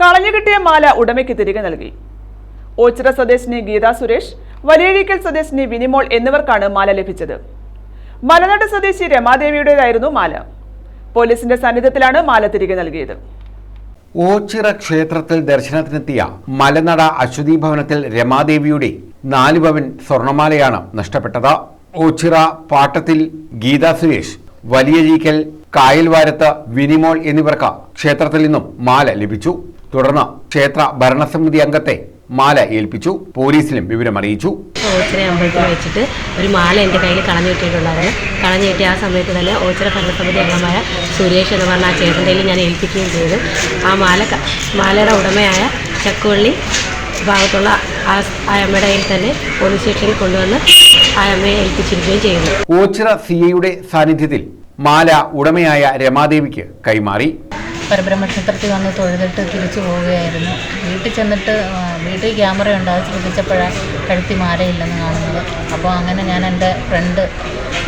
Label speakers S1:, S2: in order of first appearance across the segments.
S1: കളഞ്ഞുകിട്ടിയ മാല ഉടമയ്ക്ക് തിരികെ നൽകി. ഓച്ചിറ സ്വദേശിനി ഗീതാ സുരേഷ് വലിയഴീക്കൽ സ്വദേശിനി വിനിമോൾ എന്നിവർക്കാണ് മാല ലഭിച്ചത്. മലനാട് സ്വദേശി രമാദേവിയുടേതായിരുന്നു മാല. പോലീസിന്റെ സാന്നിധ്യത്തിലാണ് മാല തിരികെ നൽകിയത്.
S2: ഓച്ചിറ ക്ഷേത്രത്തിൽ ദർശനത്തിനെത്തിയ മലനട അശ്വതി ഭവനത്തിൽ രമാദേവിയുടെ നാല് ഭവൻ സ്വർണമാലയാണ് നഷ്ടപ്പെട്ടത്. ഓച്ചിറ പാട്ടത്തിൽ ഗീതാ സുരേഷ് വലിയഴീക്കൽ കായൽവാരത്ത് വിനിമോൾ എന്നിവർക്ക് ക്ഷേത്രത്തിൽ നിന്നും മാല ലഭിച്ചു. തുടർന്ന് ക്ഷേത്ര ഭരണസമിതി അംഗത്തെ മാല ഏൽപ്പിച്ചു. പോലീസിലും വിവരമറിയിച്ചു.
S3: ഓച്ചിറ അമ്പലത്തിൽ വെച്ചിട്ട് ഒരു മാല എന്റെ കയ്യിൽ കളഞ്ഞു കിട്ടിയിട്ടുണ്ടായിരുന്നു. കളഞ്ഞു കിട്ടിയ ആ സമയത്ത് തന്നെ ഓച്ചിറ ഭരണസമിതി അംഗമായ സുരേഷ് എന്ന് പറഞ്ഞ ആ ചേട്ടന്റെ ഞാൻ ഏൽപ്പിക്കുകയും ചെയ്തു. ആ മാല മാലയുടെ ഉടമയായ ചക്കുവള്ളി ഭാഗത്തുള്ള ആ അമ്മയുടെ കയ്യിൽ തന്നെ പോലീസ് സ്റ്റേഷനിൽ കൊണ്ടുവന്ന് ആ അമ്മയെ ഏൽപ്പിച്ചിരിക്കുകയും ചെയ്യുന്നു
S2: ഓച്ചിറ സി സാന്നിധ്യത്തിൽ മാല ഉടമയായ രമാദേവിക്ക് കൈമാറി.
S4: പരബ്രഹ്മ ക്ഷേത്രത്തിൽ വന്ന് തൊഴുതിട്ട് തിരിച്ചു പോവുകയായിരുന്നു. വീട്ടിൽ ചെന്നിട്ട് വീട്ടിൽ ക്യാമറ ഉണ്ട്. അത് ശ്രദ്ധിച്ചപ്പോഴാണ് കഴുത്തി മാലയില്ലെന്ന് കാണുന്നത്. അപ്പോൾ അങ്ങനെ ഞാൻ എന്റെ ഫ്രണ്ട്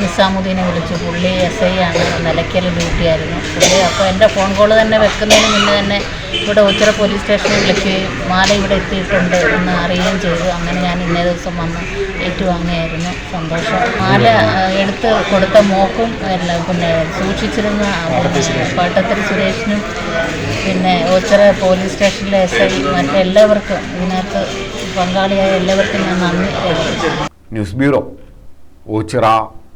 S4: നിസാമുദ്ദീനെ വിളിച്ചു. പുള്ളി എസ് ഐ ആണ്. നിലയ്ക്കൽ ഡ്യൂട്ടിയായിരുന്നു പുള്ളി അപ്പോൾ എന്റെ ഫോൺ കോൾ തന്നെ വെക്കുന്നതിന് മുന്നേ തന്നെ ഇവിടെ ഉച്ചിറ പോലീസ് സ്റ്റേഷനിൽ വിളിക്കുകയും മാല ഇവിടെ എത്തിയിട്ടുണ്ട് എന്ന് അറിയുകയും ചെയ്തു. അങ്ങനെ ഞാൻ ഇന്നേ ദിവസം വന്ന് ഏറ്റുവാങ്ങിയായിരുന്നു. സന്തോഷം. മാല എടുത്ത് കൊടുത്ത മോക്കും എല്ലാം പിന്നെ സൂക്ഷിച്ചിരുന്ന പാട്ടത്തിൽ സുരേഷിനും പിന്നെ ഓച്ചിറ പോലീസ് സ്റ്റേഷനിലെ എസ് ഐ മറ്റെല്ലാവർക്കും ഇതിനകത്ത് പങ്കാളിയായ എല്ലാവർക്കും ഞാൻ നന്ദി
S2: ന്യൂസ് ബ്യൂറോ ഓച്ചിറ.